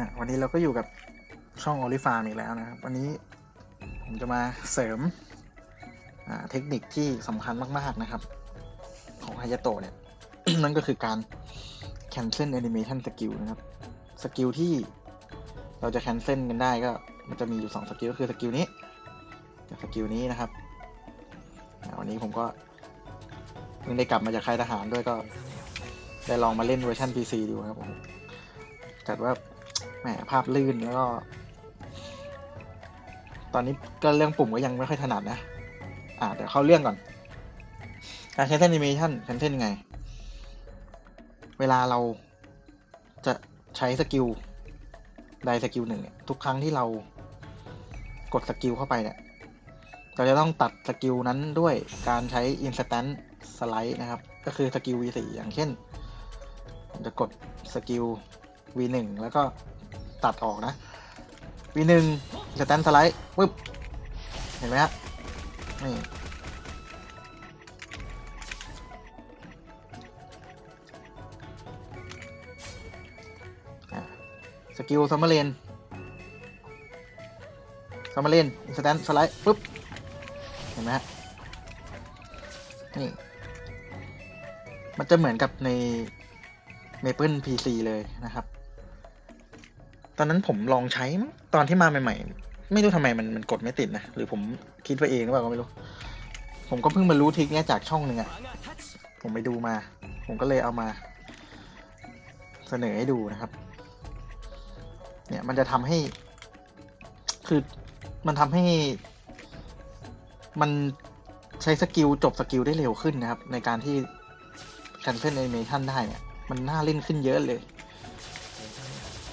อะวันนี้เราก็อยู่กับช่องโอลิฟาร์มอีกแล้วนะครับ วันนี้ผมจะมาเสริมเทคนิคที่สำคัญมากๆนะครับ ของฮายาโตเนี่ย นั่นก็คือการ cancel animation skill นะครับ สกิลที่เราจะ cancel กันได้ก็มันจะมีอยู่ 2 สกิลก็คือสกิลนี้กับสกิลนี้นะครับ วันนี้ผมก็เพิ่งได้กลับมาจากค่ายทหารด้วยก็ ได้ลองมาเล่นเวอร์ชัน PC ดูครับผมจัดว่า แหมภาพลื่นแล้วก็ ตอนนี้ก็เรื่องปุ่มก็ยังไม่ค่อยถนัดนะ อ่าเดี๋ยวเข้าเรื่องก่อน การใช้แอนิเมชันแคนเทนยังไง เวลาเราจะใช้สกิลใดสกิลหนึ่งเนี่ยทุกครั้งที่เรากดสกิลเข้าไปเนี่ย เราจะต้องตัดสกิลนั้นด้วยการใช้ instant slide นะครับ ก็คือสกิล V4 อย่างเช่นผมจะกดสกิล V1 แล้วก็ ตัดออกนะ V1 จะแตนสไลด์ปึ๊บเห็นไหมฮะนี่สกิลซัมเมอร์เลนซัมเมอร์เลนสแตนสไลด์ปึ๊บเห็นไหมฮะนี่มันจะเหมือนกับใน Maple PC เลยนะครับ อนนั้นผมลองใช้ตอนที่มาใหม่ๆ ไม่รู้ทำไมมันมันกดไม่ติดนะ หรือผมคิดไปเองหรือเปล่าก็ไม่รู้ ผมก็เพิ่งมารู้ทริคเนี้ยจากช่องหนึ่งอะผมไปดูมา ผมก็เลยเอามา เสนอให้ดูนะครับ เนี่ยมันจะทำให้ คือมันทำให้มันใช้สกิลจบสกิลได้เร็วขึ้นนะครับ ในการที่ cancel animation ได้เนี่ย มันน่าเล่นขึ้นเยอะเลย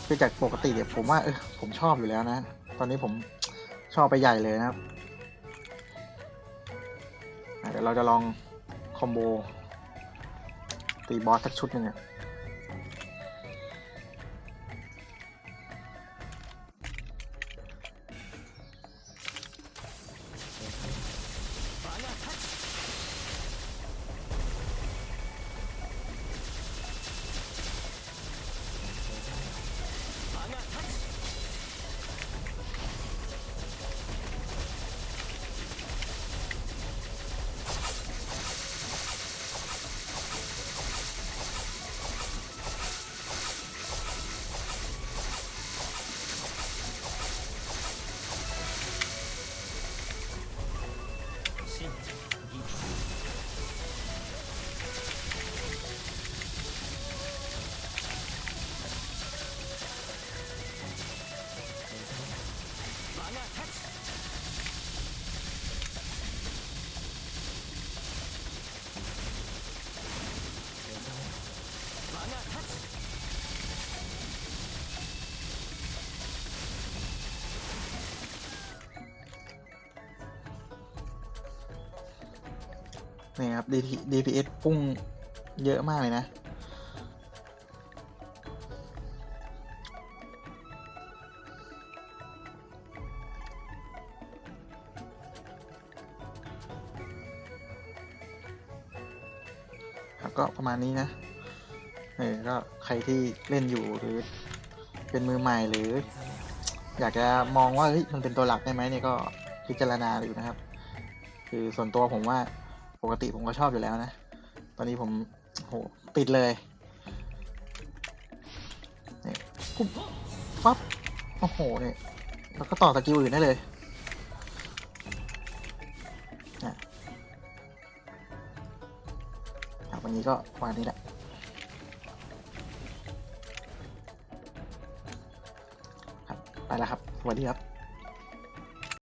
คือจากปกติเนี่ยผมว่าเออผมชอบอยู่แล้วนะ ตอนนี้ผมชอบไปใหญ่เลยนะครับเดี๋ยวเราจะลองคอมโบตีบอสสักชุดหนึ่งอะ นี่ครับ DPS พุ่งเยอะมากเลยนะ ครับก็ประมาณนี้นะ เออ ก็ใครที่เล่นอยู่หรือเป็นมือใหม่หรือ อยากจะมองว่าเฮ้ยมันเป็นตัวหลักได้ไหมเนี่ยก็พิจารณาดูนะครับ คือส่วนตัวผมว่า ปกติผมก็ชอบอยู่แล้วนะ ตอนนี้ผมโหติดเลยเนี่ยปุ๊บฟับโอ้โหเนี่ยแล้วก็ต่อสกิลอื่นได้เลยเนี่ยครับวันนี้ก็ประมาณนี้แหละครับไปแล้วครับสวัสดีครับ